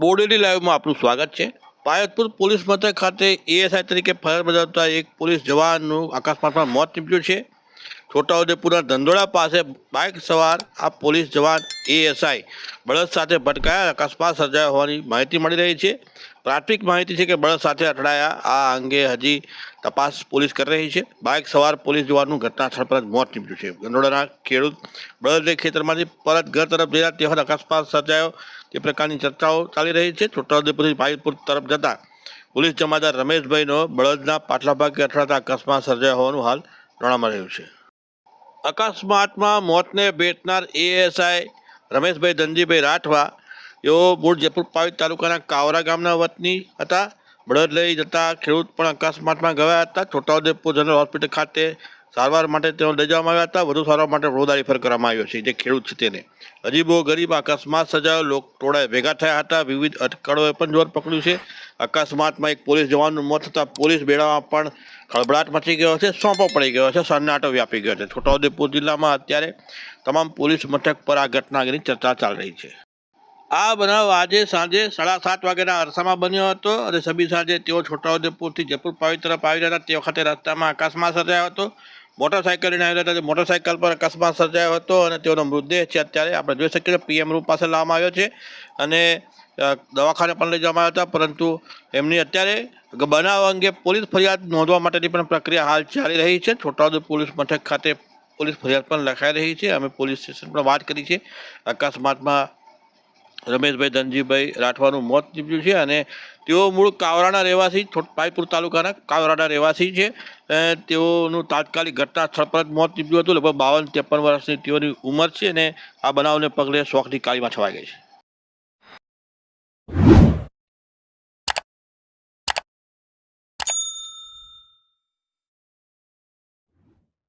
બોડેલી લાઈવમાં આપનું સ્વાગત છે. પાયતપુર પોલીસ મથક ખાતે એએસઆઈ તરીકે ફરજ બજાવતા એક પોલીસ જવાનનું અકસ્માતમાં મોત નીપજ્યું છે. છોટાઉદેપુરના ધંધોળા પાસે બાઇક સવાર આ પોલીસ જવાન એએસઆઈ બળદ સાથે ભટકાયા અકસ્માત સર્જાયો હોવાની માહિતી મળી રહી છે. પ્રાથમિક માહિતી છે કે બળદ સાથે અથડાયા. આ અંગે હજી તપાસ પોલીસ કરી રહી છે. બાઇક સવાર પોલીસ જવાનનું ઘટના સ્થળ પર જ મોત નીપજ્યું છે. ગંડોળાના ખેડૂત બળદને ખેતરમાંથી પરત ઘર તરફ જઈ રહ્યા તે વખતે અકસ્માત સર્જાયો. તે પ્રકારની ચર્ચાઓ ચાલી રહી છે. છોટાઉદેપુરથી ભાઈપુર તરફ જતા પોલીસ જમાદાર રમેશભાઈનો બળદના પાછલા ભાગે અથડાતા અકસ્માત સર્જાયો હોવાનું હાલ જાણવા રહ્યું છે. અકસ્માતમાં મોતને ભેટનાર A S I Rameshbhai Dhanjibhai Rathwa, તેઓ મૂળ જયપુર પાવી તાલુકાના કાવરા ગામના વતની હતા. બળદ લઈ જતા ખેડૂત પણ અકસ્માતમાં ગયા હતા. છોટાઉદેપુર જનરલ હોસ્પિટલ ખાતે સારવાર માટે તેઓ લઈ જવામાં આવ્યા હતા. વધુ સારવાર માટે વડોદરા રિફર કરવામાં આવ્યો છે. જે ખેડૂત છે તેને. અજીબો ગરીબ અકસ્માત સજાયો લોક ટોળાએ ભેગા થયા હતા. વિવિધ અટકળોએ પણ જોર પકડ્યું છે. અકસ્માતમાં એક પોલીસ જવાનનું મોત થતાં પોલીસ બેડામાં પણ ખળભળાટ મચી ગયો છે, સોંપો પડી ગયો છે સન્નાટો વ્યાપી ગયો છે. છોટાઉદેપુર જિલ્લામાં અત્યારે તમામ પોલીસ મથક પર આ ઘટના અંગેની ચર્ચા ચાલી રહી છે. આ બનાવ આજે સાંજે સાડા સાત વાગ્યાના અરસામાં બન્યો હતો અને સભી સાંજે તેઓ છોટાઉદેપુરથી જયપુર પાવી તરફ આવી રહ્યા હતા. તે વખતે રસ્તામાં અકસ્માત સર્જાયો હતો. મોટરસાઇકલ આવ્યા હતા. મોટરસાઇકલ પર અકસ્માત સર્જાયો હતો અને તેઓનો મૃતદેહ છે અત્યારે આપણે જોઈ શકીએ પીએમ રૂમ પાસે લાવવામાં આવ્યો છે અને દવાખાને પણ લઈ જવામાં આવ્યા હતા. પરંતુ એમની અત્યારે બનાવ અંગે પોલીસ ફરિયાદ નોંધવા માટેની પણ પ્રક્રિયા હાલ ચાલી રહી છે. છોટાઉદેપુર પોલીસ મથક ખાતે પોલીસ ફરિયાદ પણ લખાઈ રહી છે. અમે પોલીસ સ્ટેશન પર વાત કરી છે. અકસ્માતમાં રમેશભાઈ ધનજીભાઈ રાઠવાનું મોત નીપજ્યું છે અને તેઓ મૂળ કાવરાના રહેવાસી પાઈપુર તાલુકાના કાવરાના રહેવાસી છે. તેઓનું તાત્કાલિક ઘટના સ્થળ પર જ મોત નીપજ્યું હતું. લગભગ બાવન ત્રેપન વર્ષની તેઓની ઉંમર છે અને આ બનાવને પગલે શોખની કાળીમાં છવાઈ ગઈ છે.